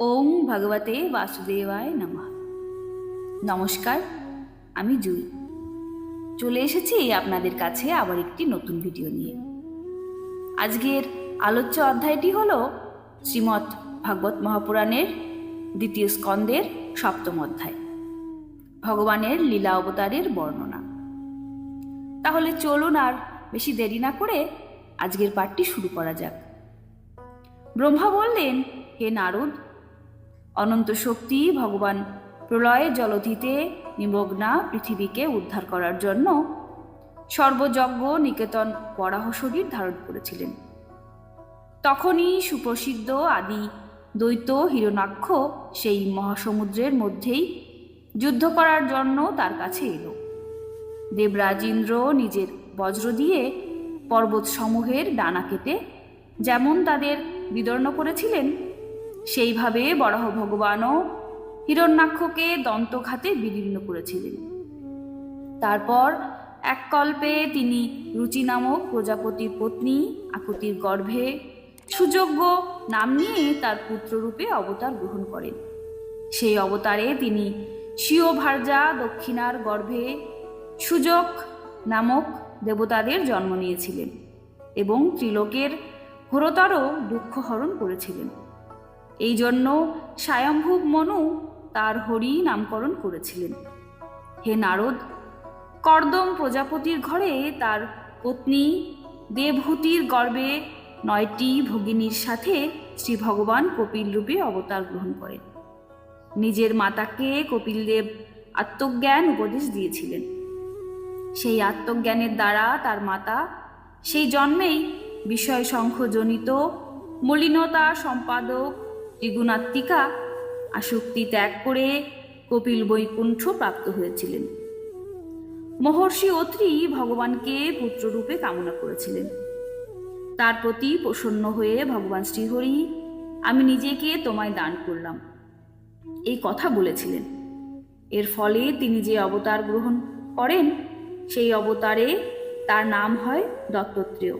ওং ভগবতে বাসুদেবায় নমঃ। নমস্কার, আমি জুই। চলে এসেছি আপনাদের কাছে আবার একটি নতুন ভিডিও নিয়ে। আজকের আলোচ্য অধ্যায়টি হল শ্রীমৎ ভাগবত মহাপুরাণের দ্বিতীয় স্কন্দের সপ্তম অধ্যায়, ভগবানের লীলা অবতারের বর্ণনা। তাহলে চলুন আর বেশি দেরি না করে আজকের পাঠটি শুরু করা যাক। ব্রহ্মা বললেন, হে নারদ অনন্ত শক্তি ভগবান প্রলয়ের জলধিতে নিমগ্না পৃথিবীকে উদ্ধার করার জন্য সর্বযজ্ঞ নিকেতন বরাহ শরীর ধারণ করেছিলেন। তখনই সুপ্রসিদ্ধ আদি দ্বৈত হিরণাক্ষ সেই মহাসমুদ্রের মধ্যেই যুদ্ধ করার জন্য তার কাছে এলো। দেবরাজ ইন্দ্র নিজের বজ্র দিয়ে পর্বতসমূহের ডানা কেটে যেমন তাদের বিদর্ণ করেছিলেন সেইভাবে বরাহ ভগবানও হিরণ্যাক্ষকে দন্তঘাতে বিদীর্ণ করেছিলেন। তারপর এক কল্পে তিনি রুচি নামক প্রজাপতির পত্নী আকুতির গর্ভে সুযোগ্য নাম নিয়ে তার পুত্ররূপে অবতার গ্রহণ করেন। সেই অবতারে তিনি স্বীয় ভার্যা দক্ষিণার গর্ভে সুযোগ নামক দেবতাদের জন্ম নিয়েছিলেন এবং ত্রিলোকের ঘোরতর দুঃখ হরণ করেছিলেন। এই জন্য স্বয়ম্ভুব মনু তার হরি নামকরণ করেছিলেন। হে নারদ, কর্দম প্রজাপতির ঘরে তার পত্নী দেবহূতির গর্ভে নয়টি ভগিনীর সাথে শ্রী ভগবান কপিল রূপে অবতার গ্রহণ করেন। নিজের মাতাকে কপিলদেব আত্মজ্ঞান উপদেশ দিয়েছিলেন। সেই আত্মজ্ঞানের দ্বারা তার মাতা সেই জন্মেই বিষয় সংখ্যজনিত মলিনতা সম্পাদক ত্রিগুণাত্মিকা আসক্তি ত্যাগ করে কপিল বৈকুণ্ঠ প্রাপ্ত হয়েছিলেন। মহর্ষি অত্রি ভগবানকে পুত্ররূপে কামনা করেছিলেন। তার প্রতি প্রসন্ন হয়ে ভগবান শ্রীহরি, আমি নিজেকে তোমায় দান করলাম। এই কথা বলেছিলেন। এর ফলে তিনি যে অবতার গ্রহণ করেন, সেই অবতারে তার নাম হয় দত্তত্রেয়।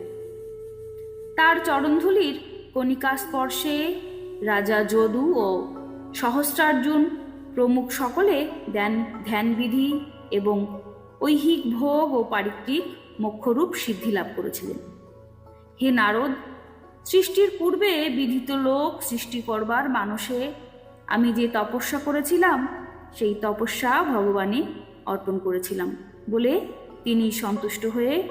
তার চরণধুলির কণিকা স্পর্শে রাজা যদু ও সহস্রার্জুন প্রমুখ সকলে ধ্যান, ধ্যানবিধি এবং ঐহিক ভোগ ও পারিত্রিক মোক্ষরূপ সিদ্ধি লাভ করেছিলেন। হে নারদ, সৃষ্টির পূর্বে বিধিত লোক সৃষ্টি করবার মানসে আমি যে তপস্যা করেছিলাম, সেই তপস্যা ভগবানে অর্পণ করেছিলাম বলে তিনি সন্তুষ্ট হয়ে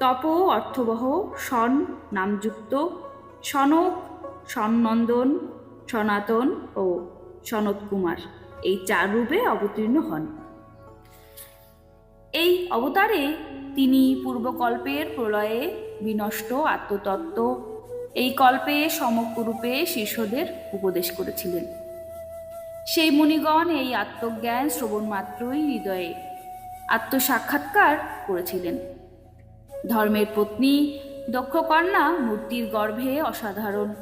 তপ অর্থবহ সন নামযুক্ত সনক সন্নন্দন সনাতন ও সনত কুমার এই চার রূপে অবতীর্ণ হন। এই অবতারে তিনি পূর্বকল্পের প্রলয়ে বিনষ্ট আত্মতত্ত্ব, এই কল্পে সমগ্ররূপে শিষ্যদের উপদেশ করেছিলেন। সেই মুনিগণ এই আত্মজ্ঞান শ্রবণ মাত্রই হৃদয়ে আত্মসাক্ষাৎকার করেছিলেন। ধর্মের পত্নী দক্ষকন্যা মূর্তির গর্ভে অসাধারণ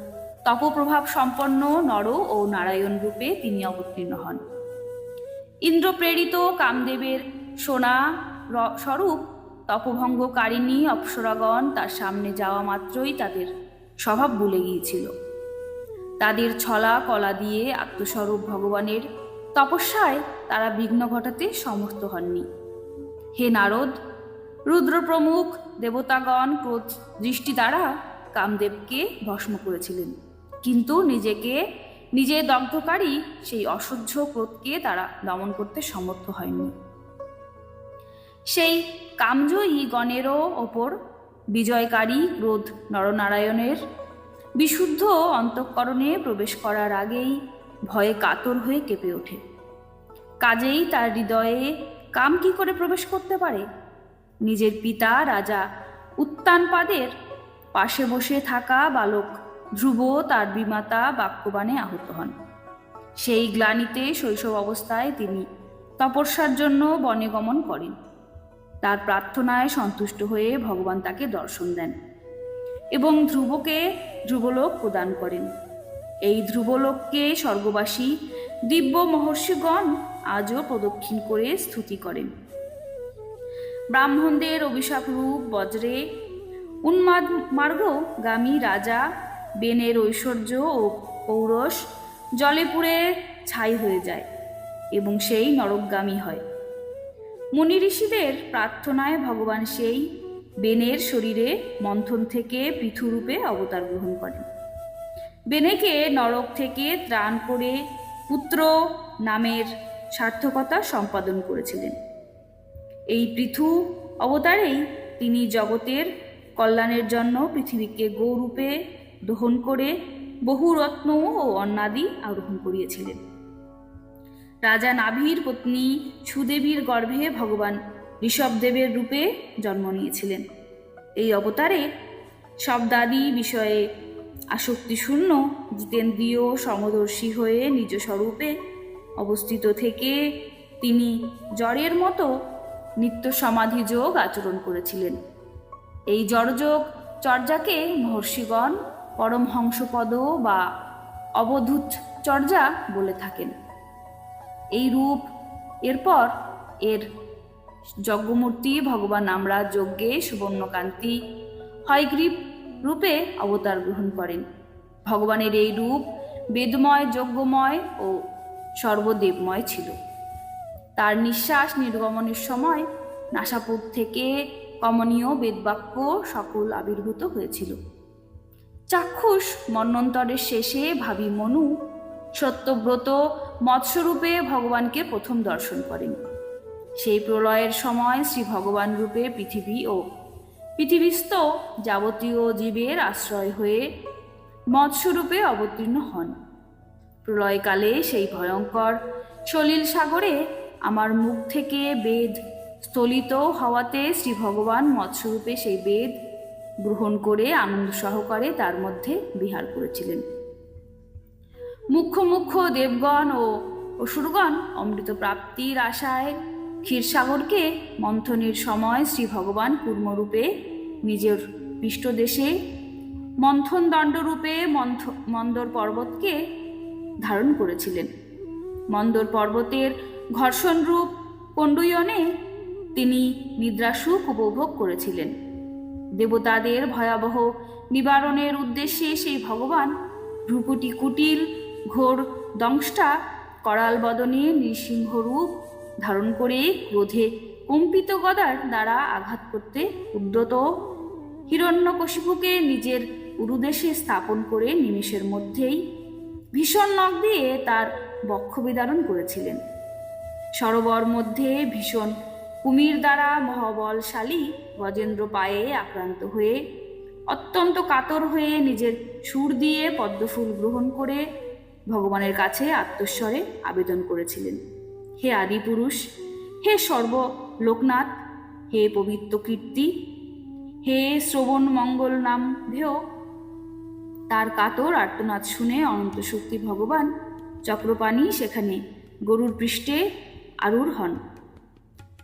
তপপ্রভাব সম্পন্ন নর ও নারায়ণ রূপে তিনি অবতীর্ণ হন। ইন্দ্রপ্রেরিত কামদেবের সোনা স্বরূপ তপভঙ্গকারিণী অপ্সরাগণ তার সামনে যাওয়া মাত্রই তাদের স্বভাব ভুলে গিয়েছিল। তাদের ছলা কলা দিয়ে আত্মস্বরূপ ভগবানের তপস্যায় তারা বিঘ্ন ঘটাতে সমর্থ হননি। হে নারদ, রুদ্রপ্রমুখ দেবতাগণ ক্রোধ দৃষ্টি দ্বারা কামদেবকে ভস্ম করেছিলেন। কিন্তু নিজেকে, নিজে দগ্ধকারী সেই অসহ্য ক্রোধকে তারা দমন করতে সমর্থ হয়নি। সেই কামজয়ী গণেরও ওপর বিজয়কারী ক্রোধ নরনারায়ণের বিশুদ্ধ অন্তঃকরণে প্রবেশ করার আগেই ভয়ে কাতর হয়ে কেঁপে ওঠে। কাজেই তার হৃদয়ে কাম কি করে প্রবেশ করতে পারে? নিজের পিতা রাজা উত্তানপাদের পাশে বসে থাকা বালক ধ্রুব তার বিমাতা বাক্যবাণে আহত হন। সেই গ্লানিতে শৈশব অবস্থায় তিনি তপস্যার জন্য বনে গমন করেন। তার প্রার্থনায় সন্তুষ্ট হয়ে ভগবান তাকে দর্শন দেন এবং ধ্রুবকে ধ্রুবলোক প্রদান করেন। এই ধ্রুবলোককে স্বর্গবাসী দিব্য মহর্ষিগণ আজও প্রদক্ষিণ করে স্তুতি করেন। ব্রাহ্মণদের অভিশাপ রূপ বজ্রে উন্মাদ মার্গগামী রাজা বেনের ঐশ্বর্য ও পৌরস জলে পুড়ে ছাই হয়ে যায় এবং সেই নরকগামী হয়। মুনি ঋষিদের প্রার্থনায় ভগবান সেই বেনের শরীরে মন্থন থেকে পৃথুরূপে অবতার গ্রহণ করেন। বেনেকে নরক থেকে ত্রাণ করে পুত্র নামের সার্থকতা সম্পাদন করেছিলেন। এই পৃথু অবতারেই তিনি জগতের কল্যাণের জন্য পৃথিবীকে গৌরূপে দহন করে বহু রত্ন ও অন্নাদি আরোহণ করিয়েছিলেন। রাজা নাভির পত্নী সুদেবীর গর্ভে ভগবান ঋষভদেবের রূপে জন্ম নিয়েছিলেন। এই অবতারে শব্দাদি বিষয়ে আসক্তিশূন্য জিতেন্দ্রীয় সমদর্শী হয়ে নিজ স্বরূপে অবস্থিত থেকে তিনি জড়ের মতো নিত্য সমাধি যোগ আচরণ করেছিলেন। এই জড়যোগ চর্যাকে মহর্ষিগণ পরমহংসপদ বা অবধূত চর্যা বলে থাকেন। এই রূপ এরপর এর যজ্ঞমূর্তি ভগবান আমরা যজ্ঞে সুবর্ণকান্তি হয়গ্রীব রূপে অবতার গ্রহণ করেন। ভগবানের এই রূপ বেদময়, যজ্ঞময় ও সর্বদেবময় ছিল। তার নিঃশ্বাস নির্গমনের সময় নাসাপুর থেকে কমনীয় বেদবাক্য সকল আবির্ভূত হয়েছিল। চাক্ষুষ মন্বন্তরের শেষে ভাবি, মনু, সত্যব্রত মৎস্যরূপে ভগবানকে প্রথম দর্শন করেন। সেই প্রলয়ের সময় শ্রী ভগবান রূপে পৃথিবী ও পৃথিবীস্থ যাবতীয় জীবের আশ্রয় হয়ে মৎস্যরূপে অবতীর্ণ হন। প্রলয়কালে সেই ভয়ঙ্কর সলিল সাগরে আমার মুখ থেকে বেদ স্থলিত হওয়াতে শ্রী ভগবান মৎস্যরূপে সেই বেদ গ্রহণ করে, আনন্দ সহকারে তার মধ্যে বিহার করেছিলেন। মুখ্য মুখ্য দেবগণ ও অসুরগণ অমৃত প্রাপ্তির আশায় ক্ষীরসাগরকে মন্থনের সময় শ্রী ভগবান কূর্মরূপে নিজের পৃষ্ঠদেশে মন্থন দণ্ডরূপে মন্থ, মন্দর পর্বতকে ধারণ করেছিলেন। মন্দর পর্বতের ঘর্ষণরূপ কণ্ডুয়নে তিনি নিদ্রাসুখ উপভোগ করেছিলেন। দেবতাদের ভয়াবহ নিবারণের উদ্দেশ্যে সেই ভগবান ভ্রুকুটি কুটিল, ঘোর দংষ্টা, করাল বদনে নৃসিংহ রূপ ধারণ করে ক্রোধে কম্পিত গদার দ্বারা আঘাত করতে উদ্যত। হিরণ্যকশিপুকে নিজের উরুদেশে স্থাপন করে নিমেষের মধ্যেই ভীষণ নখ দিয়ে তার বক্ষ বিদারণ করেছিলেন। সরোবর মধ্যে ভীষণ কুমির দ্বারা মহাবলশালী গজেন্দ্র পায়ে আক্রান্ত হয়ে অত্যন্ত কাতর হয়ে নিজের সুর দিয়ে পদ্মফুল গ্রহণ করে ভগবানের কাছে আত্মস্বরে আবেদন করেছিলেন। হে আদিপুরুষ, হে সর্ব লোকনাথ হে পবিত্র কীর্তি, হে শ্রবণ মঙ্গল নাম ভেয় তার কাতর আর্তনাদ শুনে অনন্ত শক্তি ভগবান চক্রপাণী সেখানে গরুর পৃষ্ঠে আরূঢ় হন।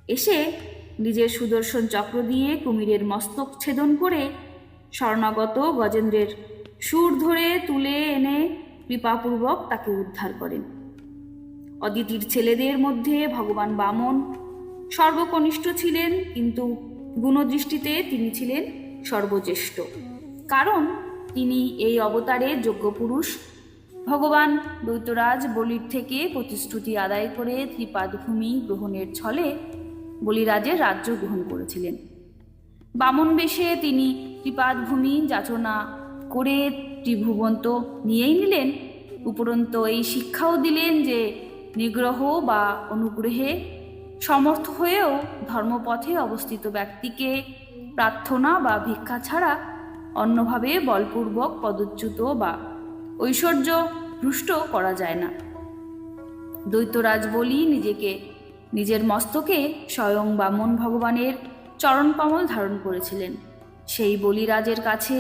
এসে নিজের সুদর্শন চক্র দিয়ে কুমিরের মস্তক ছেদন করে শরণাগত গজেন্দ্রের সুর ধরে তুলে এনে কৃপাপূর্বক তাকে উদ্ধার করেন। অদিতির ছেলেদের মধ্যে ভগবান বামন সর্বকনিষ্ঠ ছিলেন, কিন্তু গুণদৃষ্টিতে তিনি ছিলেন সর্বজ্যেষ্ঠ। কারণ তিনি এই অবতারে পুরুষ। ভগবান দৈত্যরাজ বলির থেকে প্রতিশ্রুতি আদায় করে ত্রিপাদভূমি গ্রহণের ছলে বলিরাজের রাজ্য গ্রহণ করেছিলেন। বামন বেশে তিনি ত্রিপাদভূমি যাচনা করে ত্রিভুবন্ত নিয়েই নিলেন। উপরন্ত এই শিক্ষাও দিলেন যে নিগ্রহ বা অনুগ্রহে সমর্থ হয়েও ধর্মপথে অবস্থিত ব্যক্তিকে প্রার্থনা বা ভিক্ষা ছাড়া অন্যভাবে বলপূর্বক পদচ্যুত বা ঐশ্বর্য ভ্রষ্ট করা যায় না। দ্বৈতরাজ বলি নিজেকে নিজের মস্তকে স্বয়ং বামন ভগবানের চরণকমল ধারণ করেছিলেন। সেই বলিরাজের কাছে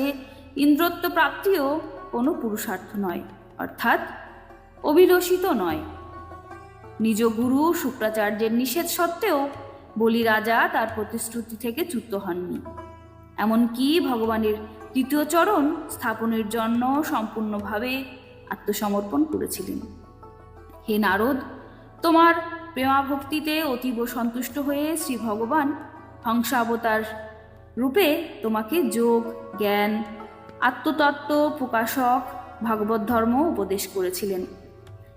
ইন্দ্রত্ব প্রাপ্তিও কোনো পুরুষার্থ নয়, অর্থাৎ অভিলষিত নয়। নিজ গুরু শুক্রাচার্যের নিষেধ সত্ত্বেও বলি রাজা তার প্রতিশ্রুতি থেকে চ্যুত হননি। এমনকি ভগবানের তৃতীয় চরণ স্থাপনের জন্য সম্পূর্ণভাবে আত্মসমর্পণ করেছিলেন। হে নারদ, তোমার প্রেমাভক্তিতে অতীব সন্তুষ্ট হয়ে শ্রী ভগবান হংসাবতার রূপে তোমাকে যোগ, জ্ঞান, আত্মতত্ত্ব প্রকাশক ভাগবত ধর্ম উপদেশ করেছিলেন।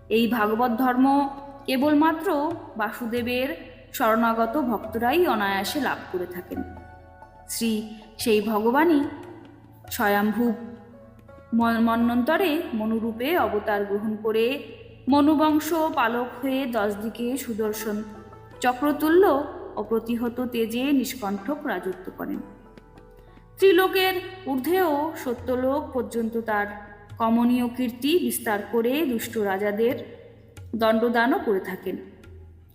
এই ভাগবত ধর্ম কেবলমাত্র বাসুদেবের শরণাগত ভক্তরাই অনায়াসে লাভ করে থাকেন। শ্রী সেই ভগবানই স্বয়ম্ভূ ম- মনুরূপে অবতার গ্রহণ করে মনুবংশ পালক হয়ে দশ দিকে সুদর্শন। চক্রতুল্য অপ্রতিহত তেজে নিষ্কণ্ঠক রাজত্ব করেন। ত্রিলোকের ঊর্ধ্বেও সত্যলোক পর্যন্ত তার কমনীয় কীর্তি বিস্তার করে দুষ্ট রাজাদের দণ্ডদানও করে থাকেন।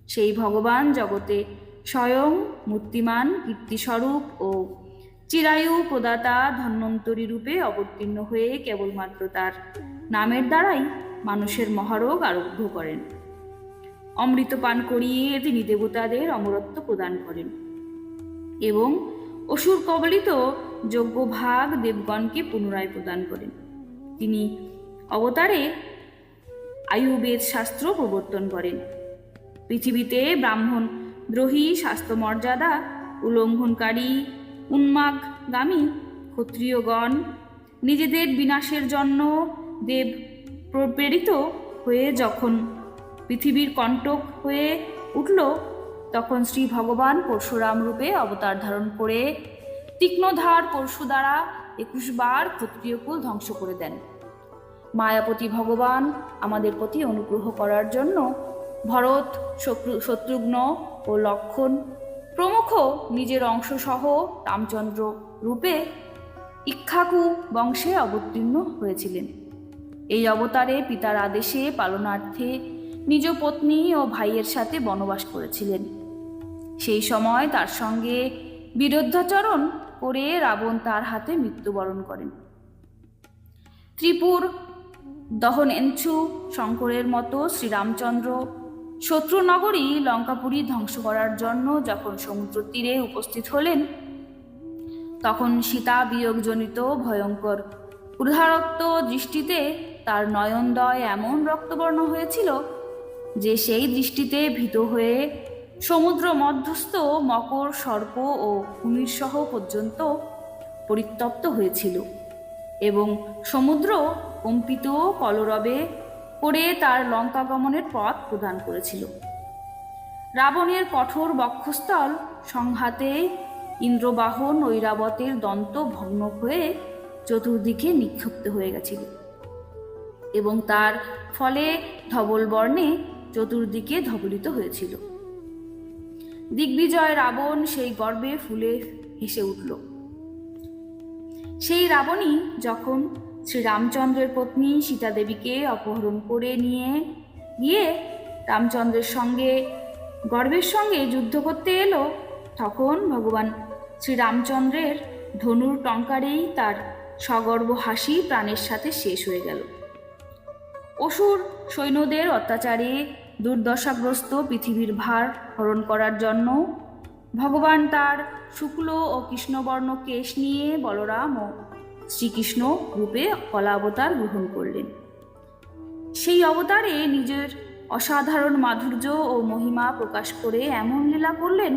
সেই ভগবান জগতে স্বয়ং মূর্তিমান কীর্তিস্বরূপ ও চিরায়ু প্রদাতা ধন্বন্তরী রূপে অবতীর্ণ হয়ে কেবলমাত্র তার নামের দ্বারাই মানুষের মহারোগ আরোগ্য করেন। অমৃত পান করিয়ে তিনি দেবতাদের অমরত্ব প্রদান করেন। এবং অসুর কবলিত যোগ্য ভাগ দেবগণকে পুনরায় প্রদান করেন। তিনি অবতারে আয়ুর্বেদ শাস্ত্র প্রবর্তন করেন। পৃথিবীতে ব্রাহ্মণ, দ্রোহী স্বাস্থ্য মর্যাদা উল্লঙ্ঘনকারী উন্মাগগামী ক্ষত্রিয়গণ, নিজেদের বিনাশের জন্য দেব প্রেরিত হয়ে যখন পৃথিবীর কণ্টক হয়ে উঠল, তখন শ্রী ভগবান পরশুরাম রূপে অবতার ধারণ করে তীক্ষ্ণধার পরশু দ্বারা একুশ বার ক্ষত্রিয়কুল ধ্বংস করে দেন। মায়াপতি ভগবান আমাদের প্রতি অনুগ্রহ করার জন্য ভরত, শত্রু- শত্রুঘ্ন ও লক্ষণ প্রমুখ নিজের অংশসহ রামচন্দ্র রূপে ইক্ষাকু বংশে অবতীর্ণ হয়েছিলেন। এই অবতারে পিতার আদেশে পালনার্থে নিজ পত্নী ও ভাইয়ের সাথে বনবাস করেছিলেন। সেই সময় তার সঙ্গে বিরুদ্ধাচরণ করে রাবণ তার হাতে মৃত্যুবরণ করেন। ত্রিপুর দহন এঞ্চু শঙ্করের মতো শ্রীরামচন্দ্র শত্রুনগরী লঙ্কাপুরী ধ্বংস করার জন্য যখন সমুদ্র তীরে উপস্থিত হলেন, তখন সীতা বিয়োগজনিত ভয়ঙ্কর উদারত্ব দৃষ্টিতে তার নয়নদয় এমন রক্তবর্ণ হয়েছিল যে সেই দৃষ্টিতে ভীত হয়ে সমুদ্র মধ্যস্থ, মকর, সর্প ও কুমির সহ পর্যন্ত পরিত্যক্ত হয়েছিল এবং সমুদ্র কম্পিত কলরবে করে তার লঙ্কা গমনের পথ প্রদান করেছিল। রাবণের কঠোর বক্ষস্থল সংঘাতে ইন্দ্রবাহন ঐরাবতের দন্ত ভগ্ন হয়ে চতুর্দিকে নিক্ষিপ্ত হয়ে গেছিল। এবং তার ফলে ধবল বর্ণে চতুর্দিকে ধবলিত হয়েছিল। দিগ্বিজয় রাবণ সেই গর্বে ফুলে হেসে উঠল। সেই রাবণই যখন শ্রীরামচন্দ্রের পত্নী সীতা দেবীকে অপহরণ করে নিয়ে গিয়ে রামচন্দ্রের সঙ্গে, গর্বের সঙ্গে যুদ্ধ করতে এলো, তখন ভগবান শ্রীরামচন্দ্রের ধনুর টঙ্কারেই তার সগর্ব হাসি প্রাণের সাথে শেষ হয়ে গেল। অসুর, সৈন্যদের অত্যাচারে দুর্দশাগ্রস্ত পৃথিবীর ভার হরণ করার জন্য ভগবান তার শুক্ল ও কৃষ্ণবর্ণ কেশ নিয়ে বলরাম ও শ্রীকৃষ্ণ রূপে কলাবতার গ্রহণ করলেন। সেই অবতারে নিজের অসাধারণ মাধুর্য ও মহিমা প্রকাশ করে এমন লীলা করলেন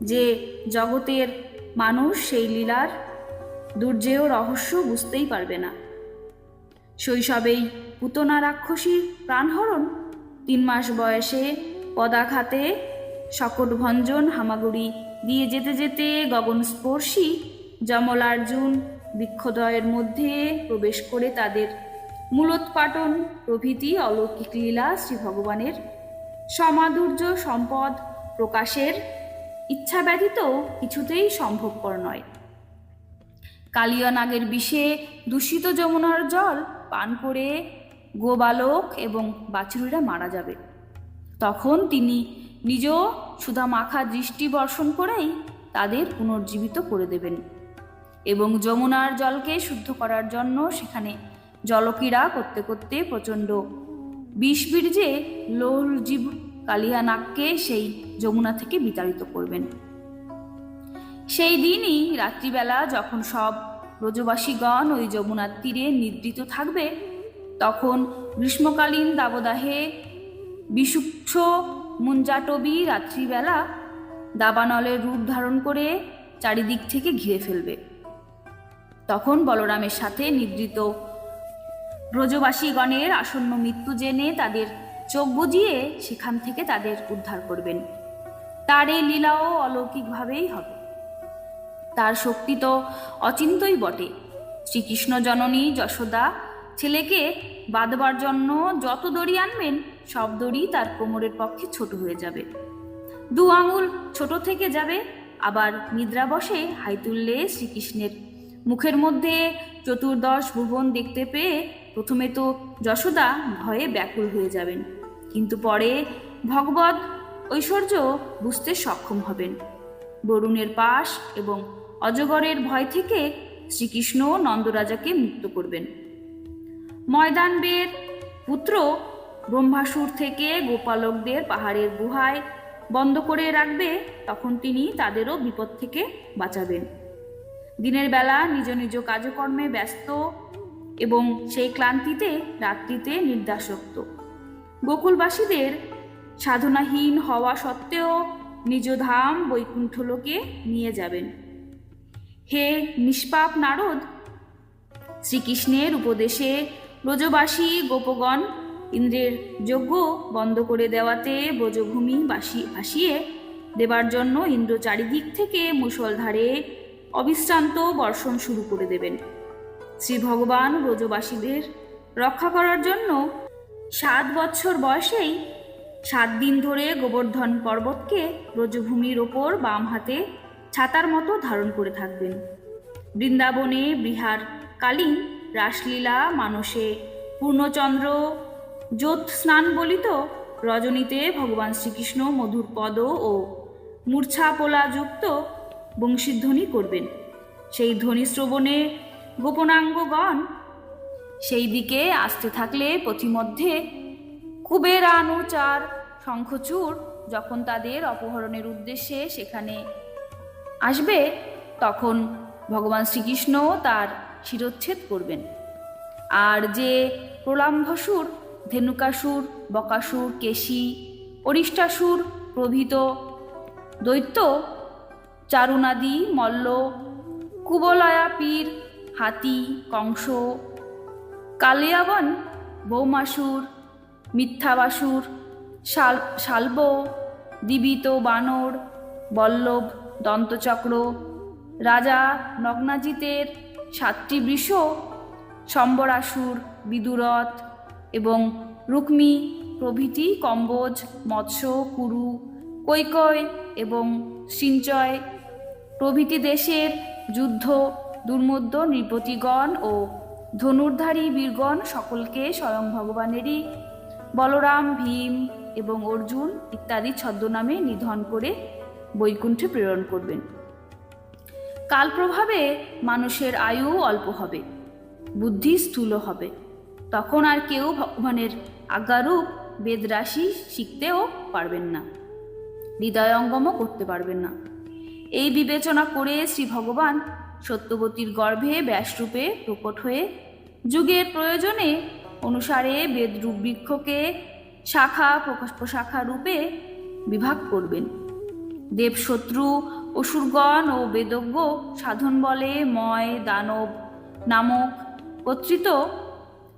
যে জগতের মানুষ সেই লীলার দুর্জেয় রহস্য বুঝতেই পারবে না। শৈশবেই পুতনা রাক্ষসীর প্রাণহরণ? তিন মাস বয়সে পদাঘাতে শকটভঞ্জন হামাগুড়ি দিয়ে যেতে যেতে গগনস্পর্শী যমলার্জুন বৃক্ষদয়ের মধ্যে প্রবেশ করে তাদের মূলোৎপাটন প্রভৃতি অলৌকিক লীলা শ্রী ভগবানের সমাধুর্য সম্পদ প্রকাশের ইচ্ছা ব্যতীত কিছুতেই সম্ভবপর নয়। কালিয়া নাগের বিষে দূষিত যমুনার জল পান করে গোবালক এবং বাছুরিরা মারা যাবে। তখন তিনি নিজ সুধা মাখা দৃষ্টি বর্ষণ করেই তাদের পুনর্জীবিত করে দেবেন এবং যমুনার জলকে শুদ্ধ করার জন্য সেখানে জলক্রীড়া করতে করতে প্রচণ্ড বিষ বীর্যে লোলজীব কালিয়ানাগকে সেই যমুনা থেকে বিতাড়িত করবেন। সেই দিনই রাত্রিবেলা যখন সব ব্রজবাসীগণ ওই যমুনার তীরে নিদ্রিত থাকবে তখন গ্রীষ্মকালীন দাবদাহে বিষুচ্ছ মুঞ্জাটবি রাত্রিবেলা দাবানলের রূপ ধারণ করে চারিদিক থেকে ঘিরে ফেলবে। তখন বলরামের সাথে নিদ্রিত ব্রজবাসীগণের আসন্ন মৃত্যু জেনে তাদের চোখ বুজিয়ে সেখান থেকে তাদের উদ্ধার করবেন। তার এই লীলাও অলৌকিকভাবেই হবে। তার শক্তি তো অচিন্তই বটে। শ্রীকৃষ্ণ জননী যশোদা ছেলেকে বাঁধবার জন্য যত দড়ি আনবেন, সব দড়ি তার কোমরের পক্ষে ছোট হয়ে যাবে। দু আঙুল ছোট থেকে যাবে, আবার নিদ্রা বসে হাই তুললে শ্রীকৃষ্ণের। মুখের মধ্যে চতুর্দশ ভুবন দেখতে পেয়ে প্রথমে তো যশোদা ভয়ে ব্যাকুল হয়ে যাবেন, কিন্তু পরে ভগবত ঐশ্বর্য বুঝতে সক্ষম হবেন। বরুণের পাশ এবং অজগরের ভয় থেকে শ্রীকৃষ্ণ নন্দরাজাকে মুক্ত করবেন। ময়দানবের পুত্র ব্রহ্মাসুর থেকে গোপালকদের পাহাড়ের গুহায় বন্ধ করে রাখবে, তখন তিনি তাদেরও বিপদ থেকে বাঁচাবেন। দিনের বেলা নিজ নিজ কাজকর্মে ব্যস্ত এবং সেই ক্লান্তিতে রাত্রিতে নির্দাসক্ত। গোকুলবাসীদের সাধনাহীন হওয়া সত্ত্বেও নিজ ধাম বৈকুণ্ঠলোকে নিয়ে যাবেন। হে নিষ্পাপ নারদ, শ্রীকৃষ্ণের উপদেশে ব্রজবাসী গোপগণ, ইন্দ্রের যজ্ঞ বন্ধ করে দেওয়াতে ব্রজভূমি বাসি ভাসিয়ে দেবার জন্য ইন্দ্র চারিদিক থেকে মুষলধারে অবিশ্রান্ত বর্ষণ শুরু করে দেবেন। শ্রী ভগবান ব্রজবাসীদের রক্ষা করার জন্য সাত বছর বয়সেই সাত দিন ধরে গোবর্ধন পর্বতকে ব্রজভূমির ওপর বাম হাতে ছাতার মতো ধারণ করে থাকবেন। বৃন্দাবনে বিহার কালীন রাসলীলা মানসে পূর্ণচন্দ্র। জ্যোৎ স্নান বলিত রজনীতে ভগবান শ্রীকৃষ্ণ মধুর পদ ও মূর্ছা পোলাযুক্ত বংশীধ্বনি করবেন। সেই ধ্বনি শ্রবণে গোপনাঙ্গগণ সেই দিকে আসতে থাকলে পথিমধ্যে কুবেরানুচার শঙ্খচূড় যখন তাদের অপহরণের উদ্দেশ্যে সেখানে আসবে, তখন ভগবান শ্রীকৃষ্ণ তার শিরোচ্ছেদ করবেন। আর যে প্রলাম্ভসুর, ধেনুকাসুর, বকাসুর, কেশী অরিষ্টাসুর প্রভৃত দৈত্য, চারুনাদি, মল্ল কুবলয়া পীর হাতি, কংস, কালিয়াবন, বৌমাসুর, মিথ্যাবাসুর, শাল, শাল্ব, দিবিত বানর, বল্লভ, দন্তচক্র, রাজা নগ্নাজিতের সাতটি বৃষ, সম্বরাসুর, বিদুরথ এবং রুক্মি প্রভৃতি কম্বোজ, মৎস্য, কুরু, কৈকয় এবং সিঞ্চয় প্রভৃতি দেশের যুদ্ধ দুর্মধ্য নৃপতিগণ ও ধনুর্ধারী বীরগণ সকলকে স্বয়ং ভগবানেরই বলরাম, ভীম এবং অর্জুন ইত্যাদি ছদ্মনামে নিধন করে বৈকুণ্ঠে প্রেরণ করবেন। কালপ্রভাবে মানুষের আয়ু অল্প হবে, বুদ্ধি স্থূল হবে। তখন আর কেউ ভগবানের আজ্ঞারূপ বেদরাশি শিখতেও পারবেন না, হৃদয়ঙ্গমও করতে পারবেন না। এই বিবেচনা করে শ্রী ভগবান সত্যবতীর গর্ভে ব্যাসরূপে প্রকট হয়ে যুগের প্রয়োজনে অনুসারে বেদরূপ বৃক্ষকে শাখা প্রকাশ প্রশাখা রূপে বিভাগ করবেন। দেবশত্রু, অসুরগণ ও বেদজ্ঞ সাধন বলে ময় দানব নামক কর্তৃত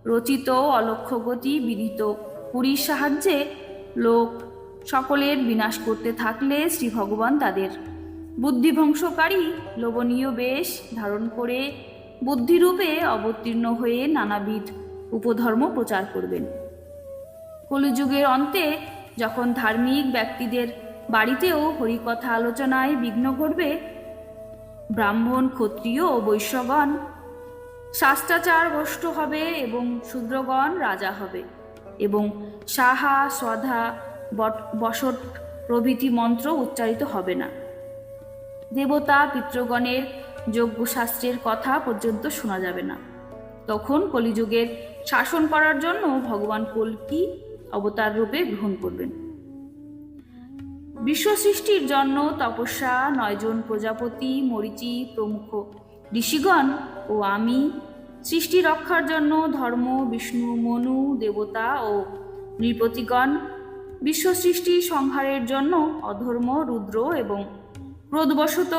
রচিত অলক্ষ্যগতি বিদিত পুরীর সাহায্যে লোক সকলের বিনাশ করতে থাকলে শ্রী ভগবান তাদের বুদ্ধিভংসকারী, লোভনীয় বেশ ধারণ করে বুদ্ধিরূপে অবতীর্ণ হয়ে নানাবিধ উপধর্ম প্রচার করবেন। কলিযুগের অন্তে যখন ধার্মিক ব্যক্তিদের বাড়িতেও হরিকথা আলোচনায় বিঘ্ন ঘটবে ব্রাহ্মণ, ক্ষত্রিয় ও বৈশ্যগণ। শাস্ত্রাচার গোষ্ঠ হবে এবং শূদ্রগণ রাজা হবে। এবং সাহা, শ্রদ্ধা, বট- বসট প্রভৃতি মন্ত্র উচ্চারিত হবে না। দেবতা, পিতৃগণের যজ্ঞশাস্ত্রের কথা পর্যন্ত শোনা যাবে না। তখন কলিযুগের শাসন করার জন্য ভগবান কল্কি অবতার রূপে গ্রহণ করবেন? বিশ্ব সৃষ্টির জন্য তপস্যা, নয়জন প্রজাপতি, মরিচি, প্রমুখ ঋষিগণ ও আমি সৃষ্টি রক্ষার জন্য ধর্ম, বিষ্ণু, মনু, দেবতা ও নৃপতিগণ বিশ্ব সৃষ্টি সংহারের জন্য অধর্ম, রুদ্র এবং ক্রোধবশত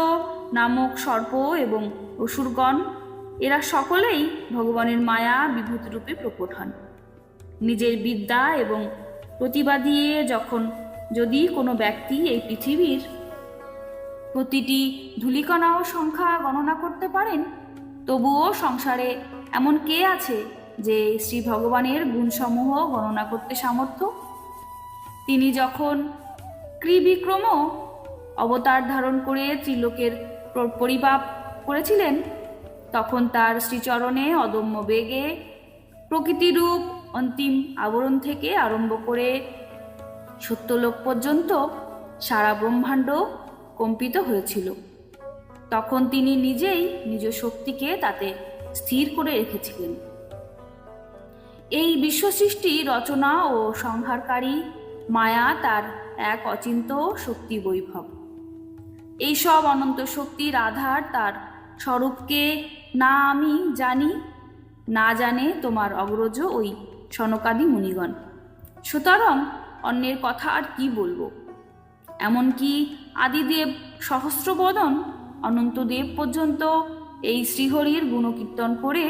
নামক সর্প এবং অসুরগণ, এরা সকলেই ভগবানের মায়া বিভূত রূপে প্রকট হন। নিজের বিদ্যা এবং প্রতিভা দিয়ে যখন যদি কোনো ব্যক্তি এই পৃথিবীর প্রতিটি ধূলিকণা ও সংখ্যা গণনা করতে পারেন, তবুও সংসারে এমন কে আছে যে শ্রী ভগবানের গুণসমূহ গণনা করতে সামর্থ্য? তিনি যখন ক্রিবিক্রম অবতার ধারণ করে ত্রিলোকের প্র- পরিপাপ করেছিলেন, তখন তার শ্রীচরণে অদম্য বেগে প্রকৃতিরূপ অন্তিম আবরণ থেকে আরম্ভ করে সত্যলোক পর্যন্ত সারা ব্রহ্মাণ্ড কম্পিত হয়েছিল। তখন তিনি নিজেই নিজ শক্তিকে তাতে স্থির করে রেখেছিলেন। এই বিশ্ব সৃষ্টি রচনা ও সংহারকারী মায়া তার এক অচিন্ত শক্তি বৈভব। এই সব অনন্ত শক্তির আধার তার স্বরূপকে না আমি জানি, না জানে তোমার অগ্রজ ওই সনকাদি মুনিগণ। সুতরাং অন্যের কথা আর কি বলব? এমনকি আদিদেব সহস্রবদন অনন্তদেব পর্যন্ত এই শ্রীহরির গুণকীর্তন করে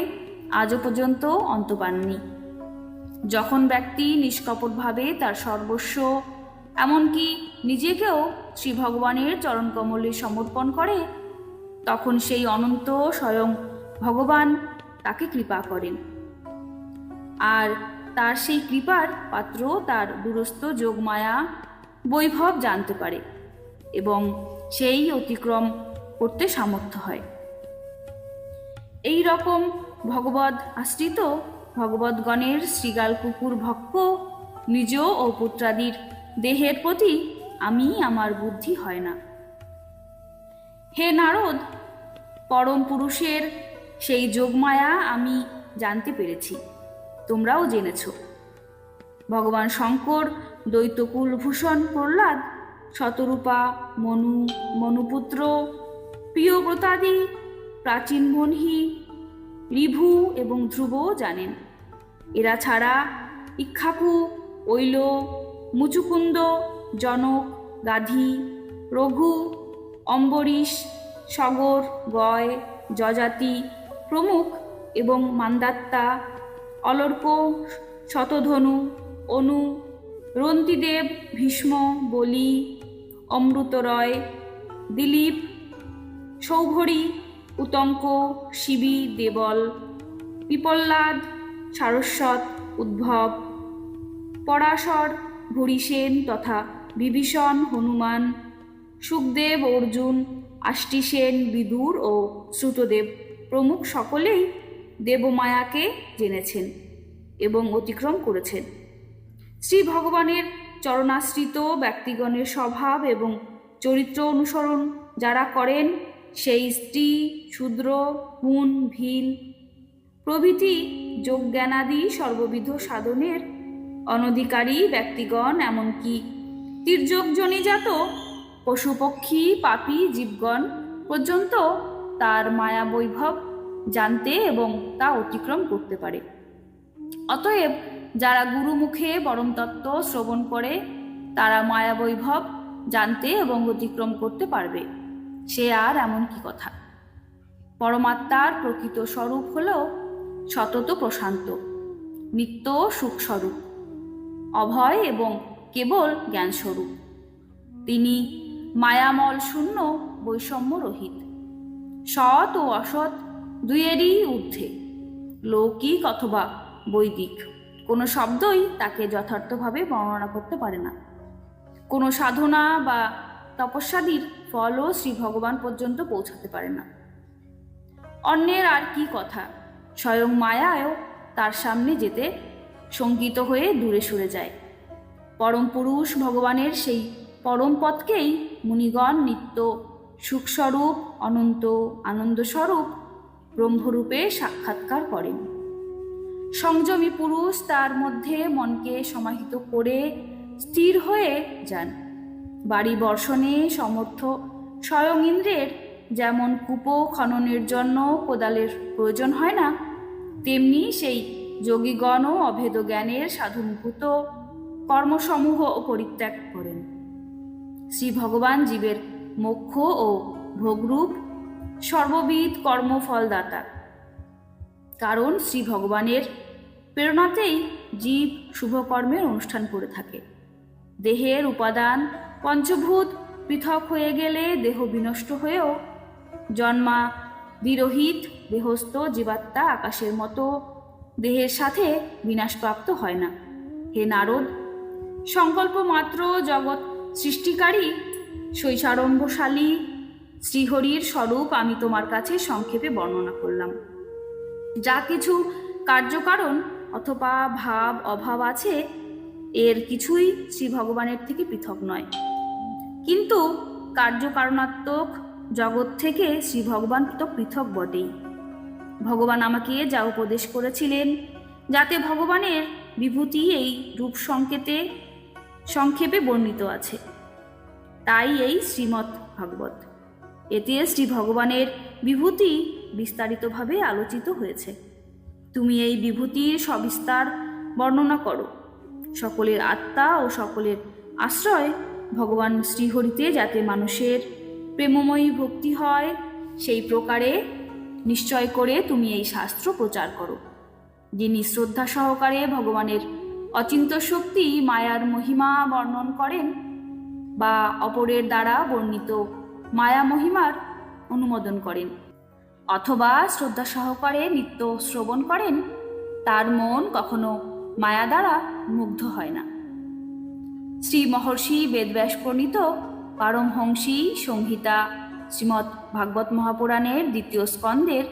আজও পর্যন্ত অন্ত পাননি যখন ব্যক্তি নিষ্কপটভাবে তার সর্বস্ব, এমনকি নিজেকেও শ্রী ভগবানের চরণকমলে সমর্পণ করে, তখন সেই অনন্ত স্বয়ং ভগবান তাকে কৃপা করেন। আর তার সেই কৃপার পাত্র তার দূরস্থ যোগমায়া বৈভব জানতে পারে এবং সেই অতিক্রম করতে সামর্থ্য হয়। এই রকম ভগবদ আশ্রিত ভগবদ্গণের শ্রীগাল কুকুর ভক্ত নিজ ও পুত্রাদির দেহের প্রতি আমি আমার বুদ্ধি হয় না। হে নারদ, পরম পুরুষের সেই যোগমায়া আমি জানতে পেরেছি। তোমরাও জেনেছ। ভগবান শঙ্কর, দ্বৈতকুল ভূষণ প্রহ্লাদ, শতরূপা, মনু, মনুপুত্র, প্রিয়ব্রতাদি, প্রাচীন মনহি, রিভু এবং ধ্রুবও জানেন। এরা ছাড়া ইক্ষাকু ঐল, মুচুকুন্দ, জনক, গাধি, রঘু, অম্বরীশ, সগর, গয়, যজাতি প্রমুখ এবং মান্দাত্তা অলর্ক শতধনু, অনু, রন্তিদেব, ভীষ্ম, বলি, অমৃতরয়, দিলীপ, সৌভরী, উতঙ্ক, শিবি, দেবল পিপল্লাদ সারস্বত, উদ্ভব, পরাশর, ভূরিসেন তথা বিভীষণ, হনুমান, সুখদেব, অর্জুন, আষ্টিসেন, বিদুর ও শ্রুতদেব প্রমুখ সকলেই দেবমায়াকে জেনেছেন এবং অতিক্রম করেছেন। শ্রী ভগবানের চরণাশ্রিত ব্যক্তিগণের স্বভাব এবং চরিত্র অনুসরণ যারা করেন, সেই স্ত্রী, শূদ্র হুন ভিল, প্রভৃতি যোগজ্ঞানাদি সর্ববিধ সাধনের অনধিকারী ব্যক্তিগণ, এমনকি তীর্যকজনিজাত পশুপক্ষী, পাপী জীবগণ পর্যন্ত তার মায়া বৈভব জানতে এবং তা অতিক্রম করতে পারে। অতএব যারা গুরুমুখে পরম তত্ত্ব শ্রবণ করে, তারা মায়া বৈভব জানতে এবং অতিক্রম করতে পারবে। সে আর এমন কি কথা? পরমাত্মার প্রকৃত স্বরূপ হল সতত প্রশান্ত, নিত্য সুখস্বরূপ, অভয় এবং কেবল জ্ঞানস্বরূপ। তিনি মায়ামল শূন্য বৈষম্য রহিত সৎ ও অসৎ দুইয়েরই ঊর্ধ্বে। লৌকিক অথবা বৈদিক। কোনো শব্দই তাকে যথার্থভাবে বর্ণনা করতে পারে না। কোনো সাধনা বা তপস্যাদির ফলও শ্রী ভগবান পর্যন্ত পৌঁছাতে পারে না। অন্যের আর কি কথা, স্বয়ং মায়ায়ও তার সামনে যেতে শঙ্কিত হয়ে দূরে সরে যায়। পরম পুরুষ ভগবানের সেই পরম পথকেই মুনিগণ নিত্য সুখস্বরূপ, অনন্ত আনন্দস্বরূপ ব্রহ্মরূপে সাক্ষাৎকার করেন। সংযমী পুরুষ তার মধ্যে মনকে সমাহিত করে স্থির হয়ে যান। বাড়ি বর্ষণে সমর্থ স্বয়ং ইন্দ্রের যেমন কূপ খননের জন্য কোদালের প্রয়োজন হয় না, তেমনি সেই যোগীগণও অভেদ জ্ঞানের সাধনভূত কর্মসমূহ পরিত্যাগ করেন। শ্রী ভগবান জীবের মোক্ষ ও ভোগরূপ সর্ববিধ কর্মফলদাতা। কারণ শ্রী ভগবানের প্রেরণাতেই জীব শুভকর্মের অনুষ্ঠান করে থাকে। দেহের উপাদান পঞ্চভূত পৃথক হয়ে গেলে দেহ বিনষ্ট হয়েও জন্মা বিরহিত দেহস্থ জীবাত্মা আকাশের মতো দেহের সাথে বিনাশপ্রাপ্ত হয় না। হে নারদ সংকল্প মাত্র জগৎ সৃষ্টিকারী, শৈশারম্ভশালী শ্রীহরির স্বরূপ আমি তোমার কাছে সংক্ষেপে বর্ণনা করলাম। যা কিছু কার্যকারণ অথবা ভাব, অভাব আছে, এর কিছুই শ্রী ভগবানের থেকে পৃথক নয়। কিন্তু কার্যকারণাত্মক জগৎ থেকে শ্রী ভগবান তো পৃথক বটেই। ভগবান আমাকে যা উপদেশ করেছিলেন, যাতে ভগবানের বিভূতি এই রূপ সংকেতে সংক্ষেপে বর্ণিত আছে, তাই এই শ্রীমৎ ভাগবত। এতে শ্রী ভগবানের বিভূতি বিস্তারিতভাবে আলোচিত হয়েছে। তুমি এই বিভূতির সবিস্তার বর্ণনা করো। সকলের আত্মা ও সকলের আশ্রয় ভগবান শ্রীহরিতে যাতে মানুষের প্রেমময়ী ভক্তি হয়, সেই প্রকারে নিশ্চয় করে তুমি এই শাস্ত্র প্রচার করো। যিনি শ্রদ্ধা সহকারে ভগবানের অচিন্ত শক্তি মায়ার মহিমা বর্ণন করেন বা অপরের দ্বারা বর্ণিত মায়া মহিমার অনুমোদন করেন। অথবা শ্রদ্ধা সহকারে নিত্য শ্রবণ করেন, তার মন কখনো মায়া দ্বারা মুগ্ধ হয় না। শ্রী মহর্ষি বেদব্যাস প্রণীত পারমহংসী সংহিতা শ্রীমৎ ভাগবত মহাপুরাণের দ্বিতীয় স্কন্দের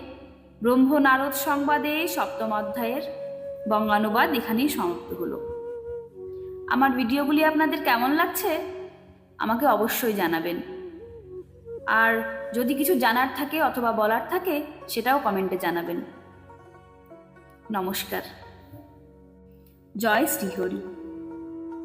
ব্রহ্ম নারদ সংবাদে সপ্তম অধ্যায়ের বঙ্গানুবাদ এখানেই সমাপ্ত হলো। আমার ভিডিওগুলি আপনাদের কেমন লাগছে? আমাকে অবশ্যই জানাবেন। আর যদি কিছু জানার থাকে অথবা বলার থাকে সেটাও কমেন্টে জানাবেন। নমস্কার। জয় শ্রীহরি।